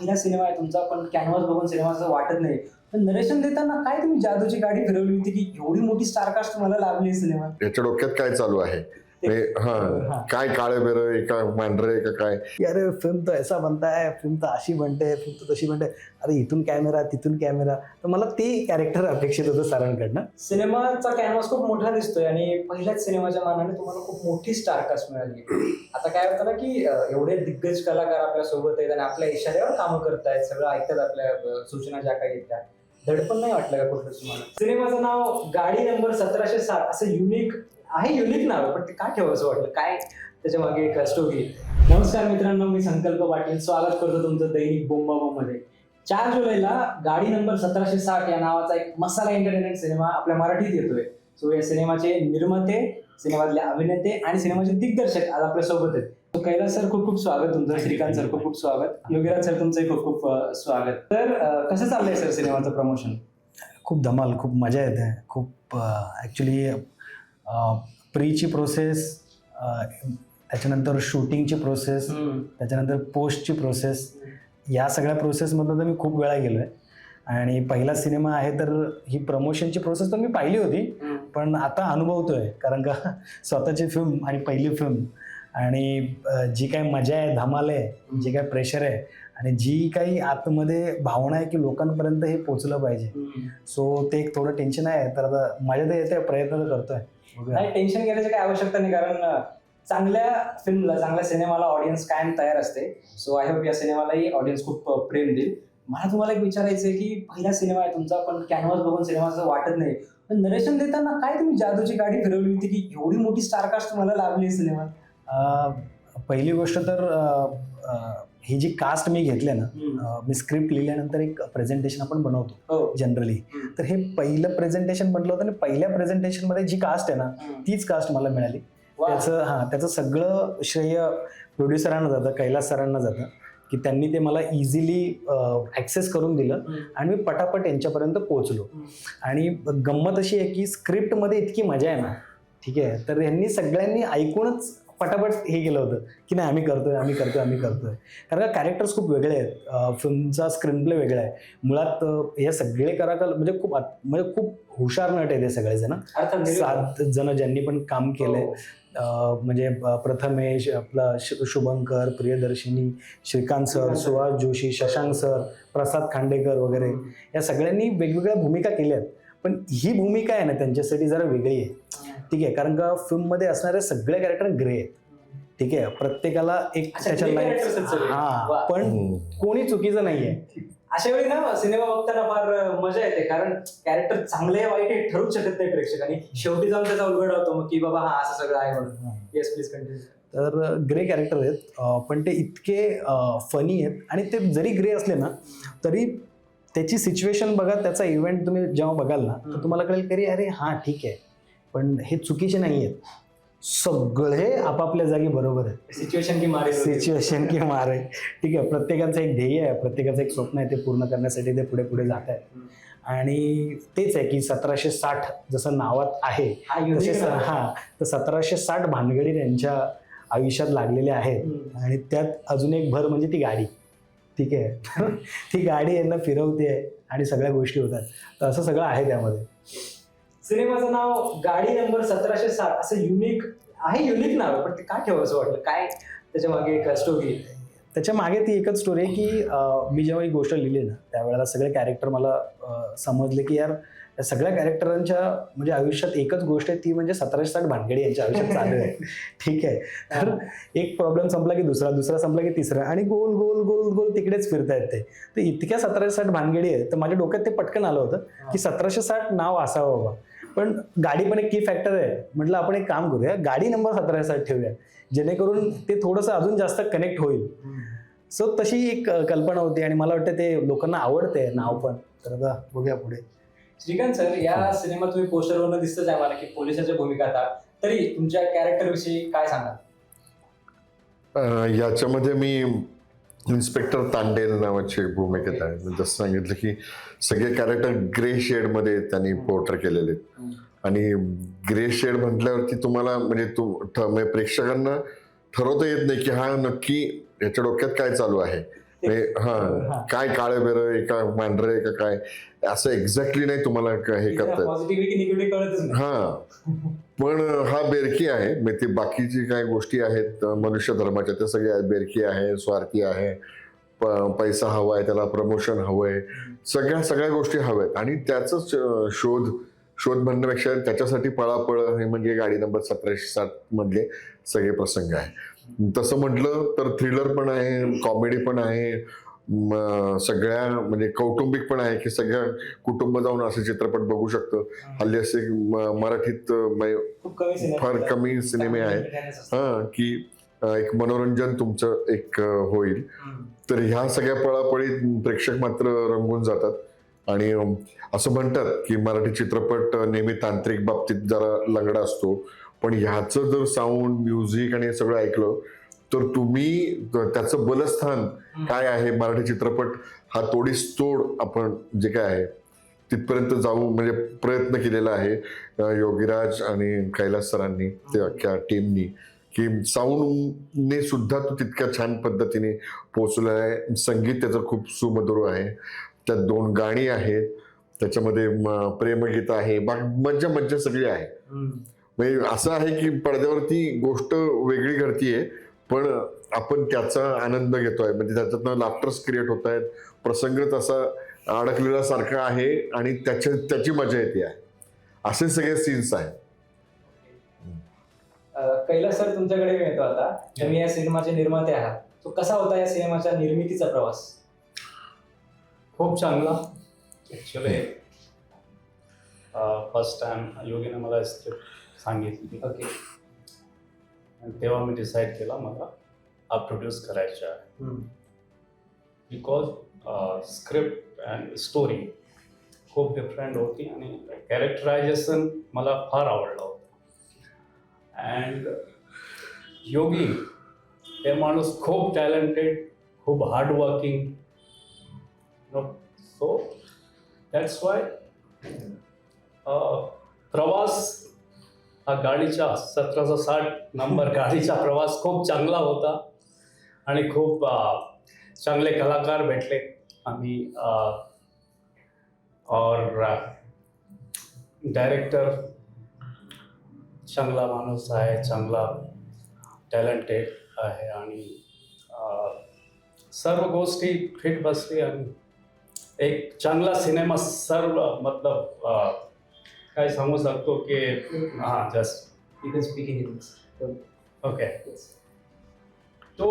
पहिला सिनेमा आहे तुमचा पण कॅनव्हास बघून सिनेमा असं वाटत नाही. पण नरेशन देताना काय तुम्ही जादूची गाडी फिरवली होती की एवढी मोठी स्टारकास्ट तुम्हाला लाभली सिनेमा याच्या डोक्यात काय चालू आहे? हा. हा. काय काळे बेरं आहे का पांढरे आहे का काय अरे फिल्म तर ऐसा बनता है फिल्म तर अशी बनते फिल्म तर तशी बनते. अरे इथून कॅमेरा तिथून कॅमेरा तर मला ते कॅरेक्टर अपेक्षित होतं सरांकडनं. सिनेमाचा कॅनव्हास खूप मोठा दिसतोय आणि पहिल्याच सिनेमाच्या मानाने तुम्हाला खूप मोठी स्टारकास्ट मिळाली. आता काय होतं ना की एवढे दिग्गज कलाकार आपल्यासोबत आहेत आणि आपल्या इशाऱ्यावर कामं करतायत सगळं ऐकतात आपल्या सूचना ज्या काही येतात दडपण नाही वाटलं का कुठलं तुम्हाला? सिनेमाचं नाव गाडी नंबर सतराशे सात असं युनिक आहे युनिक नाव पण ते का ठेवायचं वाटलं? काय त्याच्यामागे एक स्टोरी नमस्कार मित्रांनो मी संकल्प पाटील. स्वागत करतो तुमचं दैनिक बोंबाबोममध्ये चार जुलैला गाडी नंबर सतराशे साठ या नावाचा एक मसाला एंटरटेनमेंट सिनेमा आपल्या मराठीत येतोय. सो या सिनेमाचे निर्माते सिनेमातले अभिनेते आणि सिनेमाचे दिग्दर्शक आज आपल्यासोबत आहेत. So, कैलास सर खूप खूप स्वागत. तुमचं श्रीकांत सर खूप खूप स्वागत. योगीराज सर तुमचंही खूप खूप स्वागत. तर कसं चाललंय सर सिनेमाचं प्रमोशन खूप धमाल खूप मजा येते. खूप ॲक्च्युली प्रीची प्रोसेस त्याच्यानंतर शूटिंगची प्रोसेस त्याच्यानंतर पोस्टची प्रोसेस या सगळ्या प्रोसेसमधनं तर मी खूप वेळा गेलो आहे आणि पहिला सिनेमा आहे तर ही प्रमोशनची प्रोसेस तर मी पाहिली होती पण आता अनुभवतोय. कारण का स्वतःची फिल्म आणि पहिली फिल्म आणि जी काही मजा आहे धमाल आहे जी काही प्रेशर आहे आणि जी काही आतमध्ये भावना आहे की लोकांपर्यंत हे पोचलं पाहिजे. सो ते एक थोडं टेन्शन आहे तर आता माझ्या तर येते प्रयत्न तर करतोय. नाही टेन्शन घेण्याची काही आवश्यकता नाही कारण चांगल्या फिल्मला चांगल्या सिनेमाला ऑडियन्स कायम तयार असते. सो आय होप या सिनेमालाही ऑडियन्स खूप प्रेम देईल. मला तुम्हाला एक विचारायचं आहे की पहिला सिनेमा आहे तुमचा पण कॅनव्हास बघून सिनेमा असं वाटत नाही. पण नरेशन देताना काय तुम्ही जादूची गाडी फिरवली होती की एवढी मोठी स्टारकास्ट तुम्हाला लाभली सिनेमा पहिली गोष्ट तर ही जी कास्ट मी घेतले ना अ, मी स्क्रिप्ट लिहिल्यानंतर एक प्रेझेंटेशन आपण बनवतो हो. जनरली तर हे पहिलं प्रेझेंटेशन बनलं होतं आणि पहिल्या प्रेझेंटेशनमध्ये जी कास्ट आहे ना तीच कास्ट मला मिळाली. वा. त्याचं हां त्याचं सगळं श्रेय प्रोड्युसरांना जातं कैलास सरांना जातं की त्यांनी ते मला इझिली ॲक्सेस करून दिलं हम्म. आणि मी पटापट यांच्यापर्यंत पोहोचलो. हम्म. आणि गंमत अशी आहे की स्क्रिप्टमध्ये इतकी मजा आहे ना ठीक आहे तर यांनी सगळ्यांनी ऐकूनच पटापट हे केलं होतं की नाही आम्ही करतोय आम्ही करतोय आम्ही करतोय. कारण का कॅरेक्टर्स खूप वेगळे आहेत. फिल्मचा स्क्रीन प्ले वेगळा आहे. मुळात हे सगळे कलाकार म्हणजे खूप आत- म्हणजे खूप हुशार नट आहेत हे सगळेजण. सात जण ज्यांनी पण काम केलंय. हो. म्हणजे प्रथमेश आपला शुभंकर प्रियदर्शिनी श्रीकांत सर सुहास जोशी शशांक सर प्रसाद खांडेकर वगैरे या सगळ्यांनी वेगवेगळ्या भूमिका केल्या आहेत पण ही भूमिका आहे ना त्यांच्यासाठी जरा वेगळी आहे. ठीक आहे कारण का फिल्ममध्ये असणारे सगळे कॅरेक्टर ग्रे आहेत. ठीक आहे प्रत्येकाला एक अच्छा, त्याच्या लाईफ. हा. पण हम्म. कोणी चुकीचं नाहीये. अशा वेळी ना सिनेमा बघताना फार मजा येते कारण कॅरेक्टर चांगले वाईट हे ठरवूच शकत नाही प्रेक्षक. आणि शेवटी जाऊन त्याचा उलगडा होतो मग की बाबा हा असं सगळं आहे म्हणून. येस प्लीज कंटिन्यू तर ग्रे कॅरेक्टर आहेत पण ते इतके फनी आहेत. आणि ते जरी ग्रे असले ना तरी त्याची सिच्युएशन बघा त्याचा इव्हेंट तुम्ही जेव्हा बघाल ना तर तुम्हाला कळेल की अरे हां ठीक आहे. पण हे चुकीचे नाही आहेत सगळे आपापल्या जागी बरोबर आहेत. सिच्युएशन की मारे सिच्युएशन की मारे. ठीक आहे प्रत्येकाचं एक ध्येय आहे प्रत्येकाचं एक स्वप्न आहे ते पूर्ण करण्यासाठी ते पुढे पुढे जात आहेत. आणि तेच आहे की सतराशे साठ जसं नावात आहे हा तसे. हा तर सतराशे साठ भानगडी त्यांच्या आयुष्यात लागलेल्या आहेत. आणि त्यात अजून एक भर म्हणजे ती गाडी. ठीक आहे. ती गाडी यांना फिरवते आणि सगळ्या गोष्टी होतात. तर असं सगळं आहे त्यामध्ये. सिनेमाचं नाव गाडी नंबर सतराशे सात. असं युनिक आहे युनिक नाव पण ते का ठेवावं असं वाटलं? काय त्याच्यामागे एक स्टोरी त्याच्यामागे ती एकच स्टोरी आहे की अं, मी जेव्हा ही गोष्ट लिहिली ना त्यावेळेला सगळे कॅरेक्टर मला अं, समजले की यार या सगळ्या कॅरेक्टरांच्या म्हणजे आयुष्यात एकच गोष्ट आहे ती म्हणजे सतराशे साठ भानगडी यांच्या आयुष्यात चालू आहे. ठीक आहे. तर एक प्रॉब्लेम संपला की दुसरा दुसरा संपला की तिसरा आणि गोल गोल गोल गोल तिकडेच फिरतायत ते. तर इतक्या सतराशे साठ भानगडी आहे तर माझ्या डोक्यात ते पटकन आलं होतं की सतराशे साठ नाव असावं बाबा. पण गाडी पण एक की फॅक्टर आहे. म्हटलं आपण एक काम करूया गाडी नंबर सतराशे साठ ठेवूया. जेणेकरून ते थोडंसं अजून जास्त कनेक्ट होईल. सो तशी एक कल्पना होती आणि मला वाटतं ते लोकांना आवडते नाव पण. तर बघूया पुढे. श्रीकांत सर या सिनेमात तुम्ही पोस्टरवरनं दिसतच आहे मला की पोलिसाच्या भूमिका आता. तरी तुमच्या कॅरेक्टर विषयी काय सांगाल? अं, याच्यामध्ये मी इन्स्पेक्टर तांडेल नावाची एक भूमिकेत आहे. मी जसं सांगितलं की सगळे कॅरेक्टर ग्रे शेडमध्ये त्यांनी पोर्टर केलेले आहेत. आणि ग्रे शेड म्हटल्यावरती तुम्हाला म्हणजे तू म्हणजे प्रेक्षकांना ठरवता येत नाही की हा नक्की याच्या डोक्यात काय चालू आहे. म्हणजे हा. काय काळे बेरं आहे का पांढरे आहे का काय? असं एक्झॅक्टली नाही तुम्हाला हे करता येत. पॉझिटिव्ह की निगेटिव्ह कळतच नाही. हा. पण हा बेरकी आहे. मग ते बाकीची काय गोष्टी आहेत मनुष्य धर्माच्या त्या सगळ्या बेरकी आहे स्वार्थी आहे. प- पैसा आहे त्याला प्रमोशन हवं आहे सगळ्या सगळ्या गोष्टी हव्यात. आणि त्याचाच शोध शोध म्हणण्यापेक्षा त्याच्यासाठी पळापळ हे म्हणजे गाडी नंबर सतराशे सात मधले सगळे प्रसंग आहे तसं म्हटलं तर थ्रिलर पण आहे कॉमेडी पण आहे. सगळ्या म्हणजे कौटुंबिक पण आहे की सगळ्या कुटुंब जाऊन असे चित्रपट बघू शकतं हल्ली असे मराठीत फार. कमी सिनेमे आहेत. हा की एक मनोरंजन तुमचं एक होईल. तर ह्या सगळ्या पळापळीत प्रेक्षक मात्र रंगून जातात आणि असं म्हणतात की मराठी चित्रपट नेहमी तांत्रिक बाबतीत जरा लंगडा असतो पण ह्याचं जर साऊंड म्युझिक आणि हे सगळं ऐकलं तर तुम्ही त्याचं बलस्थान काय आहे? मराठी चित्रपट हा तोडीस तोड आपण जे काय आहे तिथपर्यंत जाऊ म्हणजे प्रयत्न केलेला आहे योगीराज आणि कैलास सरांनी त्या अख्ख्या टीमनी की साऊंडने सुद्धा तो तितक्या छान पद्धतीने पोचलेला आहे. संगीत त्याचं खूप सुमधुर आहे. त्यात दोन गाणी आहेत. त्याच्यामध्ये प्रेमगीत आहे. मज्जा मज्जा सगळी आहे. म्हणजे असं आहे की पडद्यावरती गोष्ट वेगळी घडतीये पण आपण त्याचा आनंद घेतोय. म्हणजे त्याच्यातनं लाफ्टर्स क्रिएट होत आहेत प्रसंग तसा अडकलेला सारखा आहे आणि त्याच्या त्याची मजा येते आहे. असे सगळे सीन्स आहेत. अं, कैलास सर तुमच्याकडे मी येतो आता. तुम्ही या सिनेमाचे निर्माते आहात. तो कसा होता या सिनेमाच्या निर्मितीचा प्रवास? खूप चांगला. ॲक्च्युली फर्स्ट टाइम योगीने मला स्क्रिप्ट सांगितली. ओके आणि तेव्हा मी डिसाईड केला मला हा प्रोड्यूस करायचा आहे. बिकॉज स्क्रिप्ट अँड स्टोरी खूप डिफरंट होती आणि कॅरेक्टरायझेशन मला फार आवडलं होतं. अँड योगी हे माणूस खूप टॅलेंटेड खूप हार्डवर्किंग सो दॅट्स वाय प्रवास हा गाडीचा सतराशे साठ नंबर गाडीचा प्रवास खूप चांगला होता आणि खूप चांगले कलाकार भेटले. आम्ही और डायरेक्टर चांगला माणूस आहे चांगला टॅलेंटेड आहे आणि सर्व गोष्टी फिट बसली आणि एक चांगला सिनेमा सर्व मतलब काय सांगू शकतो की हां. Just you can speak in English okay तो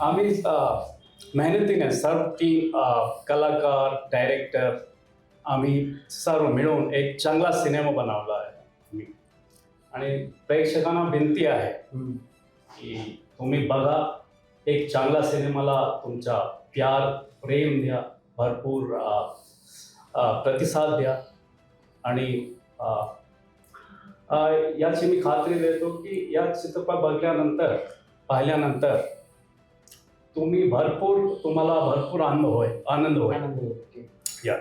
आम्ही मेहनतीने सर्व टीम कलाकार डायरेक्टर आम्ही सर्व मिळून एक चांगला सिनेमा बनवला आहे. आणि प्रेक्षकांना विनंती आहे की तुम्ही बघा एक चांगला सिनेमाला तुमचा प्यार प्रेम द्या भरपूर प्रतिसाद द्या. आणि याची मी खात्री देतो की या चित्रपट बघल्यानंतर पाहिल्यानंतर तुम्ही भरपूर तुम्हाला भरपूर आनंद होईल आनंद होईल. Okay.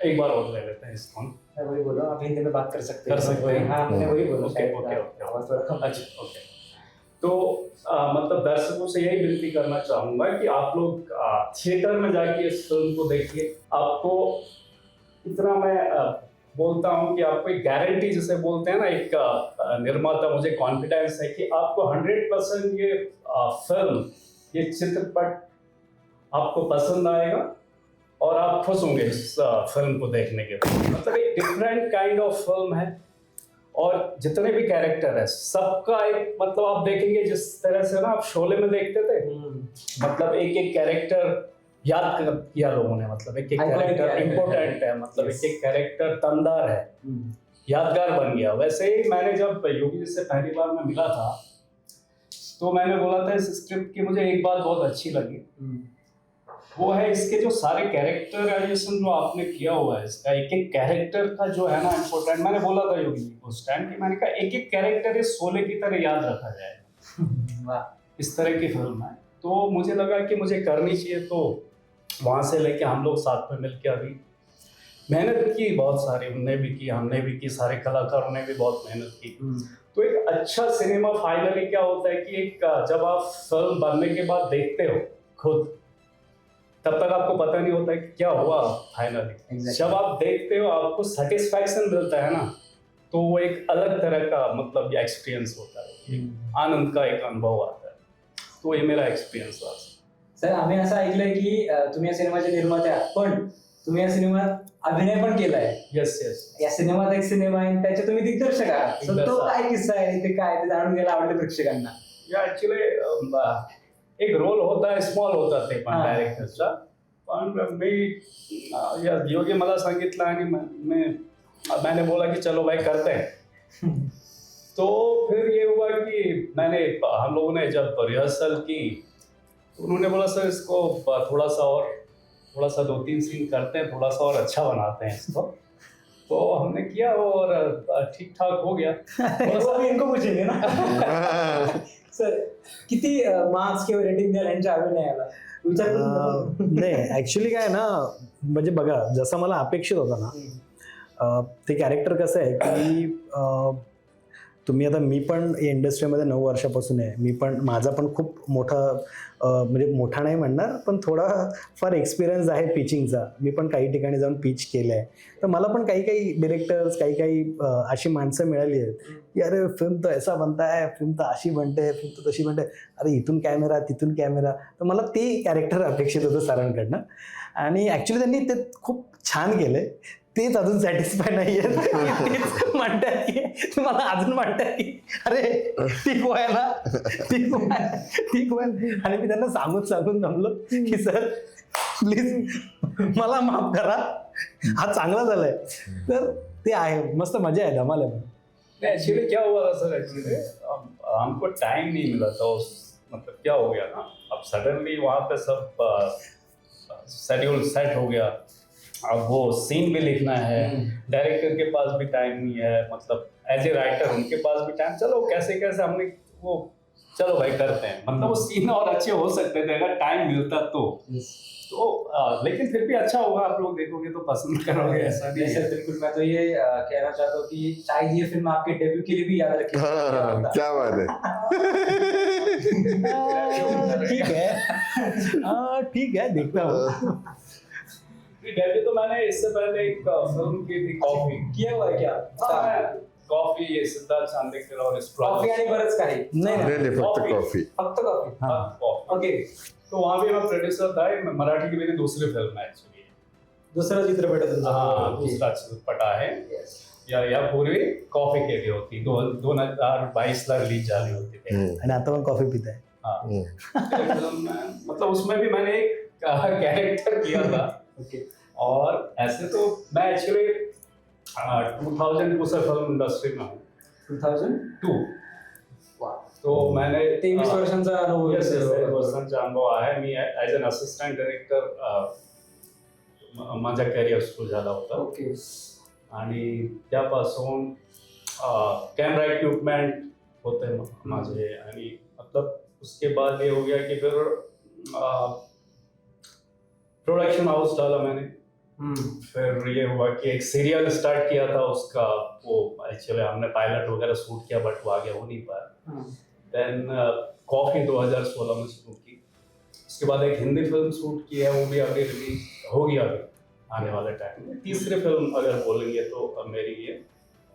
एक बार और ले लेते हैं इसको मैं वही बोल रहा हूँ आप हिंदी में बात कर सकते कर सकते हैं। हाँ मैं वही बोला ओके, ओके, ओके। आवाज़ थोड़ा कम अच्छा ओके तो आ, मतलब दर्शकों से यही विनती करना चाहूँगा कि आप लोग थिएटर में जाके इस फ़िल्म को देखिए आपको इतना मैं बोलता हूँ कि आपको एक गारंटी जिसे बोलते हैं ना एक निर्माता मुझे कॉन्फिडेंस है कि आपको हंड्रेड परसेंट ये फ़िल्म ये चित्रपट आपको पसंद आएगा और आप खुश होंगे इस फ़िल्म को देखने के बाद मतलब एक डिफरेंट काइंड ऑफ़ फ़िल्म है और जितने भी कैरेक्टर है सबका एक मतलब आप देखेंगे जिस तरह से ना आप शोले में देखते थे हम्म. मतलब एक एक कैरेक्टर याद किया लोगों ने मतलब एक एक कैरेक्टर इम्पोर्टेंट है। मतलब एक एक कैरेक्टर दमदार है। हम्म. यादगार बन गया। वैसे ही मैंने जब योगी जी से पहली बार मैं मिला था तो मैंने बोला था इस स्क्रिप्ट की मुझे एक बात बहुत अच्छी लगी। हम्म. वो है इसके जो सारे कैरेक्टराइजेशन जो आपने किया हुआ है इसका एक एक कैरेक्टर का जो है ना इम्पोर्टेंट मैंने बोला था योगी जी को उस टाइम कि मैंने कहा एक एक कैरेक्टर इस सोले की तरह याद रखा जाएगा वाह। इस तरह की फ़िल्म है। तो मुझे लगा कि मुझे करनी चाहिए तो वहाँ से लेके हम लोग साथ में मिलके अभी मेहनत की बहुत सारी उनने भी की हमने भी की सारे कलाकारों ने भी बहुत मेहनत की। हम्म. तो एक अच्छा सिनेमा फाइनली क्या होता है कि एक जब आप फ़िल्म बनने के बाद देखते हो खुद तब तक आपको पता नहीं होता है कि क्या हुआ फाइनली Exactly. जब आप देखते हो आपको सेटिस्फैक्शन मिलता है ना तो वो एक अलग तरह का मतलब एक्सपीरियंस होता है। आनंद का एक अनुभव आता है। तो ये मेरा एक्सपीरियंस रहा सर आम्ही असं ऐकलंय की अं, तुम्ही या सिनेमाचे निर्माते आहात पण तुम्ही या सिनेमात अभिनय पण केलाय. यस यस या सिनेमात एक सिनेमा आहे आणि त्याचे तुम्ही दिग्दर्शक आहात. So तो दिग्दर्शक. काय किस्सा आहे ते काय ते जाणून घ्यायला आवडले प्रेक्षकांना. या ऍक्च्युली एक रोल होता स्मॉल होता ते पण हा. डायरेक्टरचा पण मी अं, या योगी मला सांगितलं आणि मैं मैं- मैंने बोला कि चलो भाई करते. हैं तो फिर ये हुआ कि मैंने हम लोगों ने जब रिहर्सल की उन्होंने बोला सर इसको थोड़ा सा और थोड़ा सा दो तीन सीन करते हैं थोड़ा सा और अच्छा बनाते हैं इसको। तो हमने किया और ठीक ठाक हो गया। वो भी इनको पूछेंगे ना। सर किती मार्क्स किंवा रेटिंग द्याल यांच्या अभिनयाला. नाही ऍक्च्युली काय ना म्हणजे बघा जसं मला अपेक्षित होतं ना अं, ते कॅरेक्टर कसं आहे की तुम्ही आता मी पण या इंडस्ट्रीमध्ये नऊ वर्षापासून आहे. मी पण माझा पण खूप मोठा म्हणजे मोठा नाही म्हणणार पण थोडा फार एक्सपिरियन्स आहे पिचिंगचा मी पण काही ठिकाणी जाऊन पिच केलं आहे तर मला पण काही काही डिरेक्टर्स काही काही अशी माणसं मिळाली आहेत. की अरे फिल्म तर ऐसा बनता आहे फिल्म तर अशी बनते फिल्म तर तशी बनते अरे इथून कॅमेरा तिथून कॅमेरा तर मला ते कॅरेक्टर अपेक्षित होतं सरांकडनं आणि ॲक्च्युली त्यांनी ते खूप छान केलंय. तेच अजून सॅटिस्फाय नाही आहेत म्हणतात की तुम्हाला अजून म्हणतात की अरे ठीक व्हायला ठीक व्हाय ठीक व्हायला आणि मी त्यांना सांगून सांगून जमलो की सर प्लीज मला माफ करा. हा चांगला झालाय. तर ते आहे. मस्त मजा आहे धमाल आहे. नहीं एक्चुअली क्या हुआ था सर एक्चुअली हमको टाइम नहीं मिला था उस मतलब क्या हो गया ना? अब सडनली वहाँ पे सब शेड्यूल सेट हो गया। अब वो सीन भी लिखना है। डायरेक्टर के पास भी टाइम नहीं है मतलब एज ए राइटर उनके पास भी टाइम चलो कैसे कैसे हमने वो चलो भाई करते हैं। मतलब वो सीन और अच्छे हो सकते थे अगर टाइम मिलता तो। तो अ, लेकिन फिर भी अच्छा होगा आप लोग देखोगे तो पसंद करोगे ऐसा नहीं सर बिल्कुल मैं तो ये कहना चाहता हूँ कि शायद ये फ़िल्म आपके डेब्यू के लिए भी याद रखी। हाँ, क्या बात है। ठीक है। हाँ, ठीक है देखता हूँ। डेब्यू तो मैंने इससे पहले एक फ़िल्म की थी। कॉफ़ी किया हुआ है क्या? कॉफ़ी ये सिद्धार्थ चांदेकर और इस कॉफ़ी आणि बरंच काही नाही नाही नाही फक्त कॉफ़ी फक्त कॉफ़ी हाँ ओके तो वहाँ भी मैं प्रोड्यूसर था ये मराठी की मेरी दूसरी फ़िल्म है एक्चुअली दुसरा चित्रपट तुमचा हाँ दूसरा चित्रपट आहे। Yes. या यापूर्वी कॉफ़ी केली होती दोन दोन हज़ार बाईसला रिलीज़ झाली होती. हम्म, आणि आता पण कॉफ़ी पित आहे हाँ। हम्म. मतलब उसमें भी मैंने एक कैरेक्टर किया था। ओके और ऐसे तो मैं एक्चुअली टू थाउज़ेंड टू से फ़िल्म इंडस्ट्री में हूँ। टू थाउज़ेंड टू तो मैंने तेवीस अ, वर्षांचा अनुभव आहे. एक वर्षांचा अनुभव आहे मी ॲज अन असिस्टंट डायरेक्टर माझा करिअर सुरू झाला होता। ओके आणि त्यापासून कॅमेरा इक्विपमेंट होते माझे. आणि मतलब उसके बाद ये हो गया कि फिर प्रोडक्शन हाउस डाला मैंने। हम्म. फिर ये हुआ कि एक सीरियल स्टार्ट किया था उसका वो एक्चुअली हमने पायलट वगैरह शूट किया बट वो आगे हो। नहीं पाया हम्म. देन कॉफ़ी 2016 में शुरू की। उसके बाद एक हिंदी फ़िल्म शूट की है वो भी अभी रिलीज़ होगी अभी आने वाले टाइम में। तीसरी फ़िल्म अगर बोलेंगे तो अब मेरी ये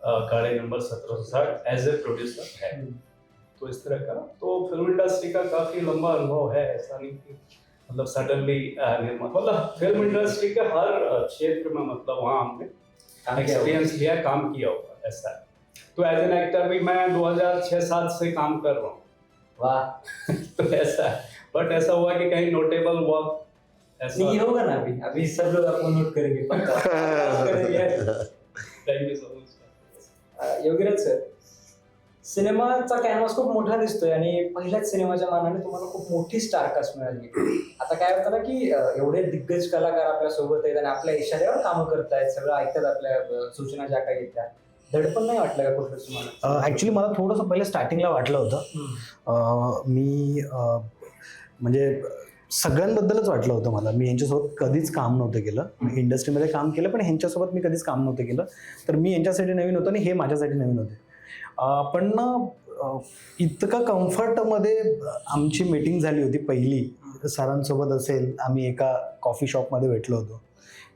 गाड़ी नंबर सत्रह सौ साठ एज ए प्रोड्यूसर है। तो इस तरह का तो फ़िल्म इंडस्ट्री का काफ़ी लंबा अनुभव है ऐसा नहीं कि मतलब सडनली मतलब फ़िल्म इंडस्ट्री के हर क्षेत्र में मतलब वहाँ हमने एक्सपीरियंस लिया काम किया होगा ऐसा। तो एज एन एक्टर भी मैं 2006-7 से काम कर रहा हूँ। वाह। तो ऐसा बट ऐसा हुआ कि कहीं नोटेबल वर्क ऐसा नहीं, ये होगा ना अभी। अभी सब लोग आपको नोट करेंगे। पक्का thank you so much Yogiraj sir सिनेमाचा कॅनव्हास खूप मोठा दिसतोय आणि पहिल्याच सिनेमाच्या मानाने तुम्हाला खूप मोठी स्टार कास्ट मिळाली. आता काय होतं ना की एवढे दिग्गज कलाकार आपल्यासोबत आहेत आणि आपल्या इशाऱ्यावर कामं करतायत सगळं ऐकतात आपल्या सूचना ज्या काही येत्या धडपण नाही वाटलं का कुठलं तुम्हाला? ॲक्च्युली मला थोडंसं पहिले स्टार्टिंगला वाटलं होतं. मी म्हणजे सगळ्यांबद्दलच वाटलं होतं मला. मी यांच्यासोबत कधीच काम नव्हतं केलं. मी इंडस्ट्रीमध्ये काम केलं पण ह्यांच्यासोबत मी कधीच काम नव्हतं केलं. तर मी यांच्यासाठी नवीन होतो आणि हे माझ्यासाठी नवीन होते. पण ना इतकं कम्फर्टमध्ये आमची मीटिंग झाली होती पहिली. सरांसोबत असेल आम्ही एका कॉफी शॉपमध्ये भेटलो होतो.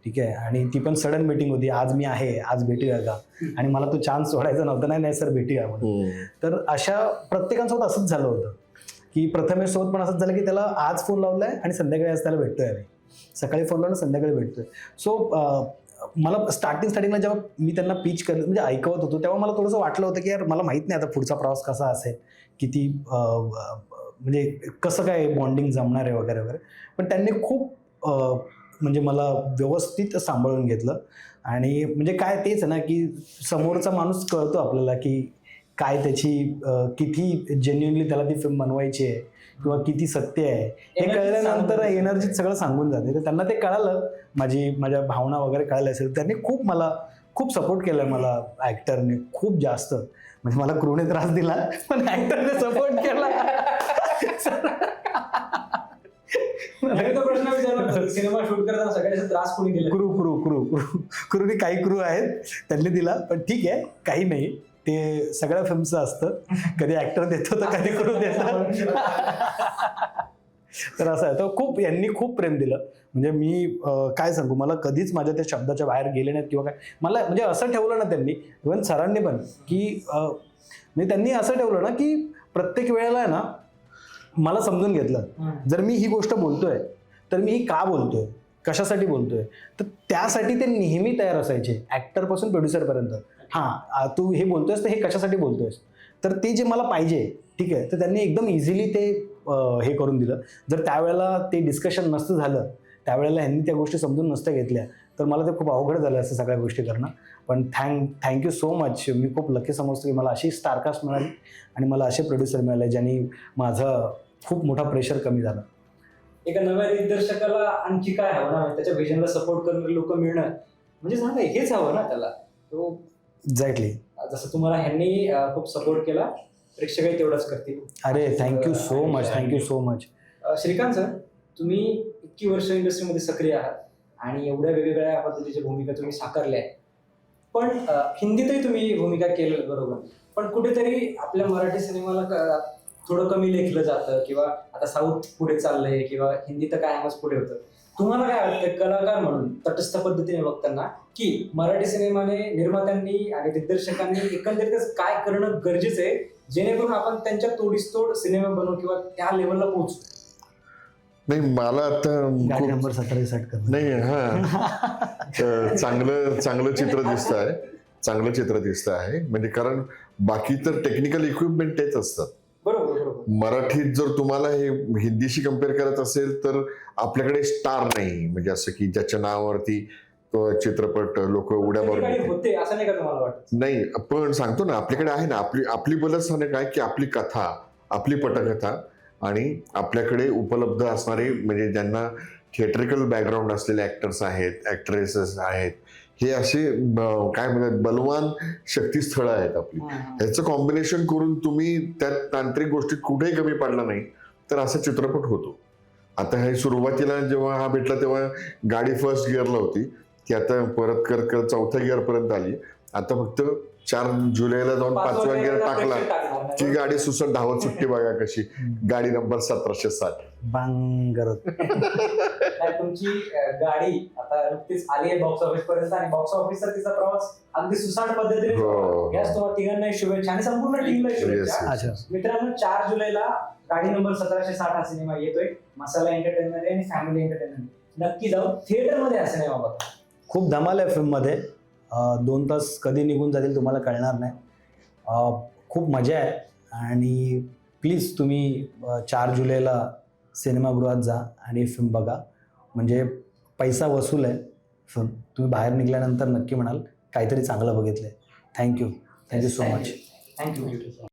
ठीक आहे? आणि ती पण सडन मीटिंग होती. आज मी आहे आज भेटूया का? आणि मला तो चान्स सोडायचा नव्हता. नाही नाही सर भेटूया म्हणून. हम्म. तर अशा प्रत्येकांसोबत असंच झालं होतं. की प्रथमेश सोबत पण असंच झालं की त्याला आज फोन लावलाय आणि संध्याकाळी आज त्याला भेटतोय आम्ही. सकाळी फोन लावला संध्याकाळी भेटतोय. सो मला स्टार्टिंग स्टार्टिंगला जेव्हा मी त्यांना पिच कर म्हणजे ऐकवत होतो तेव्हा मला थोडंसं वाटलं होतं की यार मला माहीत नाही आता पुढचा प्रवास कसा असेल किती म्हणजे कसं काय बॉन्डिंग जमणार आहे वगैरे वगैरे. पण त्यांनी खूप म्हणजे मला व्यवस्थित सांभाळून घेतलं. आणि म्हणजे काय तेच आहे ना की समोरचा माणूस कळतो आपल्याला की काय त्याची किती जेन्युनली त्याला ती फिल्म बनवायची आहे किंवा किती सत्य आहे. हे कळल्यानंतर सांगून एनर्जी सगळं सांगून जाते. तर त्यांना ते कळालं. माझी माझ्या भावना वगैरे कळाल्या असेल त्यांनी खूप मला खूप सपोर्ट केला मला ॲक्टरने खूप जास्त. म्हणजे मला क्रूने त्रास दिला पण ॲक्टरने सपोर्ट केला. प्रश्न विचारला सिनेमा शूट करताना सगळ्याचा त्रास कोणी दिला क्रू क्रू क्रू क्रू क्रूने काही क्रू आहेत त्यांनी दिला पण ठीक आहे काही नाही. ते सगळ्या फिल्मचं असतं. कधी ऍक्टर देतो तर कधी क्रू देतो. तर असं आहे. तर खूप यांनी खूप प्रेम दिलं. म्हणजे मी काय सांगू? मला कधीच माझ्या त्या शब्दाच्या बाहेर गेले नाहीत किंवा काय. मला म्हणजे असं ठेवलं ना त्यांनी इव्हन सरांनी पण की म्हणजे त्यांनी असं ठेवलं ना की प्रत्येक वेळेला ना मला समजून घेतलं. जर मी ही गोष्ट बोलतोय तर मी ही का बोलतोय? कशासाठी बोलतोय? तर त्यासाठी ते नेहमी तयार असायचे. ऍक्टरपासून producer पर्यंत. हां तू हे बोलतोयस तर हे कशासाठी बोलतोयस? तर ते जे मला पाहिजे ठीक आहे. तर त्यांनी एकदम इझिली ते हे करून दिलं. जर त्यावेळेला ते डिस्कशन नसतं झालं त्यावेळेला ह्यांनी त्या गोष्टी समजून नसत्या घेतल्या तर मला ते खूप अवघड झालं असं सगळ्या गोष्टी करणं. पण thank thank you so much. मी खूप लकी समजतो की मला अशी स्टारकास्ट मिळाली आणि मला असे प्रोड्युसर मिळाले ज्यांनी माझं खूप मोठा प्रेशर कमी झाला. एका नव्या दिग्दर्शकाला आणखी काय हवं ना? त्याच्या विजनला सपोर्ट करणारे लोक मिळणं. म्हणजे सांगा हेच हवं ना त्याला. तो एक्झॅक्टली जसं तुम्हाला ह्यांनी खूप सपोर्ट केला प्रेक्षकही तेवढंच करतील. अरे thank you so much thank you so much uh, Shrikant sir तुम्ही इतकी वर्ष इंडस्ट्रीमध्ये सक्रिय आहात आणि एवढ्या वेगवेगळ्या पद्धतीच्या भूमिका तुम्ही साकारल्या आहेत. पण अं, हिंदीतही तुम्ही भूमिका केल्या बरोबर. पण कुठेतरी आपल्या मराठी सिनेमाला क- थोडं कमी लेखलं जातं किंवा आता साऊथ पुढे चाललंय किंवा हिंदी तर कायमच पुढे होतं. तुम्हाला काय वाटतं कलाकार म्हणून तटस्थ पद्धतीने बघताना की मराठी सिनेमाने निर्मात्यांनी आणि दिग्दर्शकांनी एकंदरीतच काय करणं गरजेचं आहे जेणेकरून आपण त्यांच्या तोडीस तोड सिनेमा बनवू किंवा त्या लेवलला पोहोचू. नाही मला आता गाडी खूप नंबर सतरा सेट कर नाही हा. अं, चांगलं चांगलं चित्र दिसत आहे चांगलं चित्र दिसत आहे. म्हणजे कारण बाकी तर टेक्निकल इक्विपमेंट तेच असतात बरोबर बरोबर. मराठीत जर तुम्हाला हे हिंदीशी कंपेअर करत असेल तर आपल्याकडे स्टार नाही. म्हणजे असं की ज्याच्या नावावरती तो चित्रपट लोक उड्या मारून नाही का तुम्हाला वाटत? नाही पण सांगतो ना आपल्याकडे आहे ना आपली आपली बलच काय की आपली कथा आपली पटकथा आणि आपल्याकडे उपलब्ध असणारे म्हणजे ज्यांना थिएट्रिकल बॅकग्राऊंड असलेले ऍक्टर्स आहेत ऍक्ट्रेसेस आहेत हे असे काय म्हणतात बलवान शक्तीस्थळं आहेत आपली. ह्याचं कॉम्बिनेशन करून तुम्ही त्या तांत्रिक गोष्टीत कुठेही कमी पडला नाही तर असा चित्रपट होतो. आता हे सुरुवातीला जेव्हा हा भेटला तेव्हा गाडी फर्स्ट गिअरला होती. ती आता परत करत करत चौथ्या गिअर पर्यंत आली. आता फक्त चार जुलैला जाऊन पाचवा गिअर टाकला. की गाडी सुसट धावत सुट्टी बघा कशी. गाडी नंबर सतराशे साठ. नाही, तुमची गाडी आता नुकतीच आली आहे बॉक्स ऑफिस पर्यंत आणि बॉक्स ऑफिसचा तिचा प्रवास अगदी सुसाट पद्धतीने हो. याच तुम्हाला तिघांनाही शुभेच्छा आणि संपूर्ण टीमला शुभेच्छा. मित्रांनो चार जुलैला गाडी नंबर सतराशे साठ हा सिनेमा येतोय. मसाला एंटरटेनमेंट आणि फॅमिली एंटरटेनमेंट नक्की जाऊन थिएटरमध्ये हा सिनेमा बघा. खूप धमाल आहे फिल्ममध्ये. दोन तास कधी निघून जातील तुम्हाला कळणार नाही. खूप मजा आहे. आणि प्लीज तुम्ही चार जुलैला सिनेमागृहात जा आणि फिल्म बघा. म्हणजे पैसा वसूल आहे फिल्म तुम्ही बाहेर निघाल्यानंतर नक्की म्हणाल काहीतरी चांगलं बघितलं आहे thank you thank you so much thank you